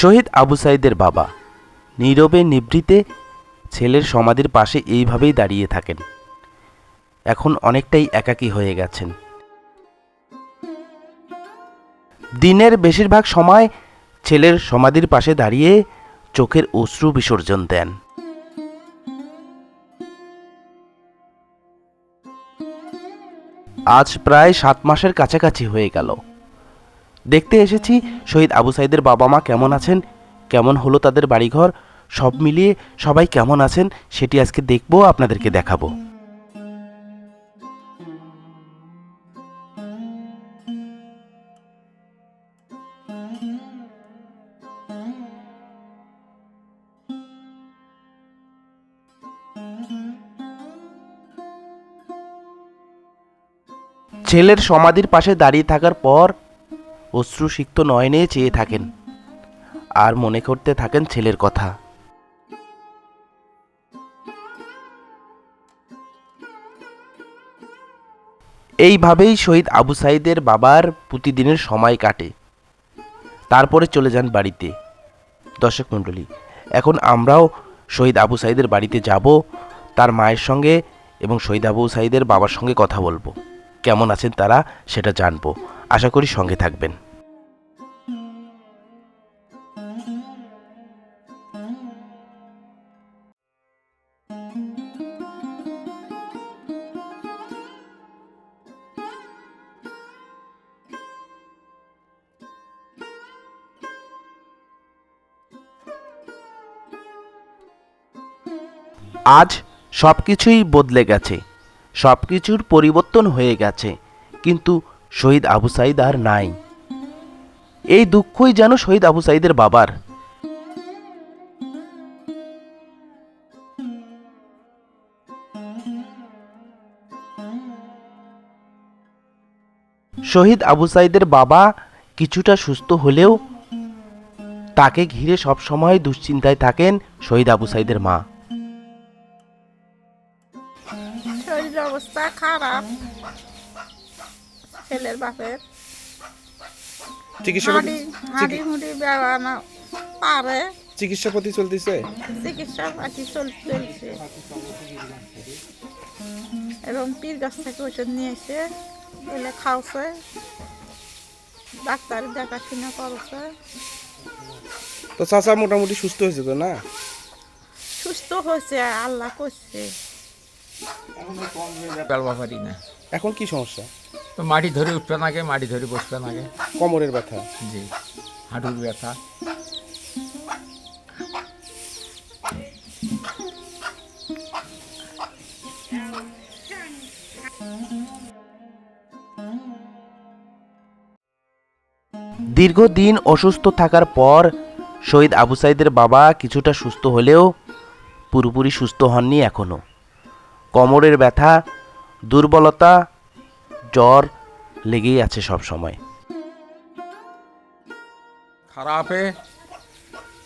শহীদ আবু সাইদের বাবা। নীরবে নিভৃতে ছেলের সমাধির পাশে এইভাবেই দাঁড়িয়ে থাকেন। এখন অনেকটাই একাকী হয়ে গেছেন। দিনের বেশিরভাগ সময় ছেলের সমাধির পাশে দাঁড়িয়ে চোখের অশ্রু বিসর্জন দেন। আজ প্রায় সাত মাসের কাছাকাছি হয়ে গেল। দেখতে এসেছি, শহীদ আবু সাইদের বাবা মা কেমন আছেন, কেমন হলো তাদের বাড়িঘর, সব মিলিয়ে সবাই কেমন আছেন সেটি আজকে দেখব, আপনাদেরকে দেখাবো। ছেলের সমাধির পাশে দাঁড়িয়ে থাকার পর অশ্রুসিক্ত নয়নে চেয়ে থাকেন। আর মনে করতে থাকেন ছেলের কথা। এইভাবেই শহীদ আবু সাইদের বাবার প্রতিদিনের সময় কাটে। তারপরে চলে যান বাড়িতে। দর্শক মণ্ডলী, এখন আমরাও শহীদ আবু সাইদের বাড়িতে যাব, তার মায়ের সঙ্গে এবং শহীদ আবু সাইদের বাবার সঙ্গে কথা বলব। কেমন আছেন তারা সেটা জানব। আশা করি সঙ্গে থাকবেন। আজ সব কিছুই বদলে গেছে সব কিছুর পরিবর্তন হয়ে গেছে, কিন্তু শহীদ আবু সাইদ আর নাই। এই দুঃখই যেন শহীদ আবু সাইদের বাবার। শহীদ আবু সাইদের বাবা কিছুটা সুস্থ হলেও তাকে ঘিরে সবসময় দুশ্চিন্তায় থাকেন শহীদ আবু সাইদের মা। অবস্থা খারাপ। ছেলের বাপের। চিকিৎসা হাঁড়ি হাঁড়ি মুড়ি বেড়ানো পারে। চিকিৎসা প্রতি চলতেছে? চিকিৎসা পাতি চলছে। এবং পীর গাছ থেকে ওষুধ নিয়ে এসে এলে খাওয়াছে। ডাক্তার দেখাশোনা করছে। তো চাচা মোটামুটি সুস্থ হয়েছে তো না? সুস্থ হয়েছে আল্লাহ করছে। পারি না। এখন কি সমস্যা? তো মাটি ধরে উঠবে নাগে মাটি ধরে বসবে নাগে কোমরের ব্যথা। জি হাঁটুর ব্যথা। দীর্ঘদিন অসুস্থ থাকার পর শহীদ আবু সাইদের বাবা কিছুটা সুস্থ হলেও পুরোপুরি সুস্থ হননি এখনও কোমরের ব্যথা, দুর্বলতা, জ্বর লেগেই আছে সব সময়। খারাপে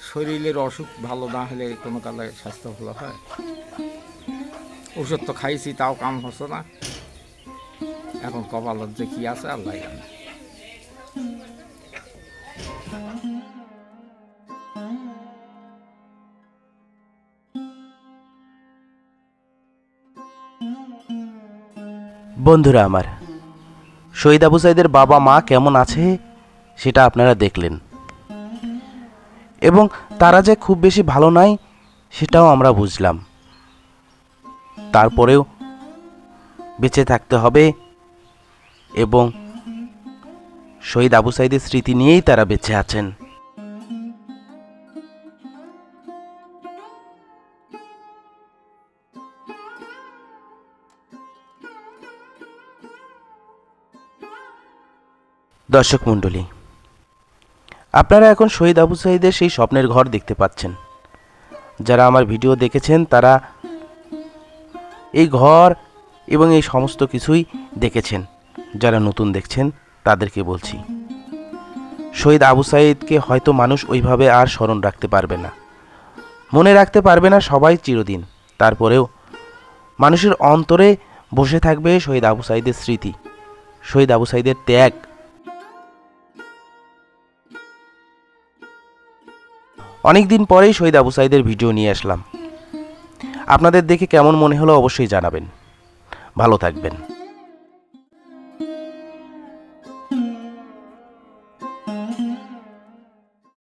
শরীরের অসুখ ভালো না হলে কোনো কালে স্বাস্থ্য ভালো হয়? ওষুধ তো খাইছি, তাও কাম হচ্ছে না। এখন কপালত যে কি আছে, আল্লাহ জানে। বন্ধুরা আমার, শহীদ আবু সাইদের বাবা মা কেমন আছে সেটা আপনারা দেখলেন। এবং তারা যে খুব বেশি ভালো নাই সেটাও আমরা বুঝলাম। তারপরেও বেঁচে থাকতে হবে এবং শহীদ আবু সাইদের স্মৃতি নিয়েই তারা বেঁচে আছেন। দর্শক মণ্ডলী, আপনারা এখন শহীদ আবু সাইদের সেই স্বপ্নের ঘর দেখতে পাচ্ছেন। যারা আমার ভিডিও দেখেছেন, তারা এই ঘর এবং এই সমস্ত কিছুই দেখেছেন। যারা নতুন দেখছেন, তাদেরকে বলছি, শহীদ আবু সাইদকে হয়তো মানুষ ওইভাবে আর স্মরণ রাখতে পারবে না। মনে রাখতে পারবে না সবাই চিরদিন। তারপরেও মানুষের অন্তরে বসে থাকবে শহীদ আবু সাইদের স্মৃতি, শহীদ আবু সাইদের ত্যাগ অনেক দিন পরেই শহীদ আবু সাইদের ভিডিও নিয়ে আসলাম। আপনাদের দেখে কেমন মনে হলো অবশ্যই জানাবেন। ভালো থাকবেন।